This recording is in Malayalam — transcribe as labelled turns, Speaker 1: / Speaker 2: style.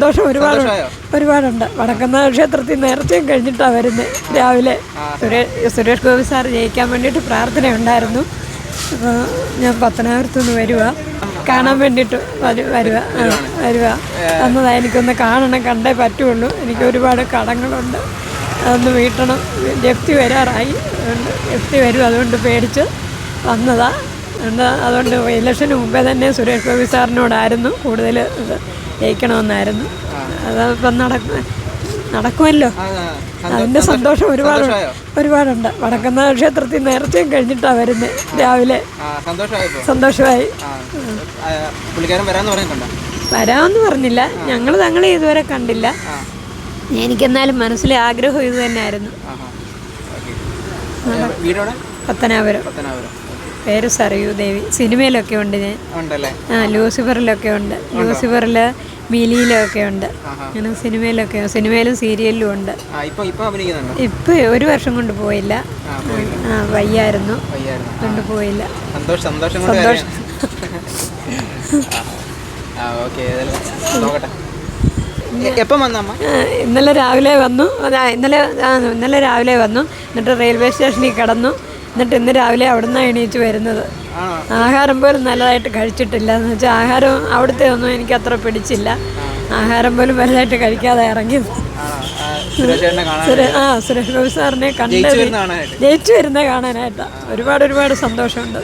Speaker 1: സന്തോഷം ഒരുപാട്? ഒരുപാടുണ്ട്. വടക്കുന്ന ക്ഷേത്രത്തിൽ നേർച്ചയും കഴിഞ്ഞിട്ടാണ് വരുന്നത് രാവിലെ സുരേഷ് ഗോപി സാർ ജയിക്കാൻ വേണ്ടിയിട്ട് പ്രാർത്ഥന ഉണ്ടായിരുന്നു. അപ്പോൾ ഞാൻ പത്തനാപുരത്ത് നിന്ന് വരുക കാണാൻ വേണ്ടിയിട്ട് വരുക വരിക വന്നതാ എനിക്കൊന്ന് കാണണം കണ്ടേ പറ്റുള്ളൂ. എനിക്ക് ഒരുപാട് കടങ്ങളുണ്ട്. അതൊന്ന് വീട്ടണം. ജപ്തി വരാറായി. അതുകൊണ്ട് ജപ്തി വരും. അതുകൊണ്ട് പേടിച്ച് വന്നതാണ് അതുകൊണ്ട് അതുകൊണ്ട് ഇലക്ഷന് മുമ്പേ തന്നെ സുരേഷ് ഗോപി സാറിനോടായിരുന്നു കൂടുതൽ ഇത്. ജയിക്കണമെന്നായിരുന്നു. അതപ്പം നടക്കും നടക്കുമല്ലോ. അതിന്റെ സന്തോഷം ഒരുപാട്? ഒരുപാടുണ്ട്. വടക്കുന്ന ക്ഷേത്രത്തിൽ നേർച്ചയും കഴിഞ്ഞിട്ടാണ് വരുന്നത് രാവിലെ. സന്തോഷമായി. വരാമെന്ന് പറഞ്ഞില്ല. ഞങ്ങൾ തങ്ങളെ ഇതുവരെ കണ്ടില്ല. എനിക്കെന്നാലും മനസ്സിലെ ആഗ്രഹം ഇത് തന്നെയായിരുന്നു. പത്തനാപുരം.
Speaker 2: പത്തനാപുരം.
Speaker 1: പേര് സറിയൂ ദേവി. സിനിമയിലൊക്കെ ഉണ്ട് ഞാൻ. ആ ലൂസിഫറിലൊക്കെ ഉണ്ട്. ലൂസിഫറിൽ മിലിയിലൊക്കെ ഉണ്ട്. അങ്ങനെ സിനിമയിലൊക്കെ സിനിമയിലും സീരിയലിലും ഉണ്ട്.
Speaker 2: ഇപ്പൊ
Speaker 1: ഒരു വർഷം കൊണ്ട് പോയില്ല. വയ്യായിരുന്നു. കൊണ്ട് പോയില്ല.
Speaker 2: സന്തോഷം എപ്പം
Speaker 1: ഇന്നലെ രാവിലെ വന്നു. ഇന്നലെ ഇന്നലെ രാവിലെ വന്നു. എന്നിട്ട് റെയിൽവേ സ്റ്റേഷനിൽ കിടന്നു. എന്നിട്ട് ഇന്ന് രാവിലെ അവിടുന്ന് എണീച്ച് വരുന്നത്. ആഹാരം പോലും നല്ലതായിട്ട് കഴിച്ചിട്ടില്ല. എന്ന് വെച്ചാൽ ആഹാരം അവിടുത്തെ ഒന്നും എനിക്ക് അത്ര പിടിച്ചില്ല. ആഹാരം പോലും വലുതായിട്ട് കഴിക്കാതെ ഇറങ്ങി
Speaker 2: ആ, സുരേഷ്
Speaker 1: ബാബു സാറിനെ
Speaker 2: കാണാനായിട്ട്
Speaker 1: ജയിച്ചു വരുന്ന കാണാനായിട്ടാണ് ഒരുപാട് ഒരുപാട് സന്തോഷമുണ്ട്.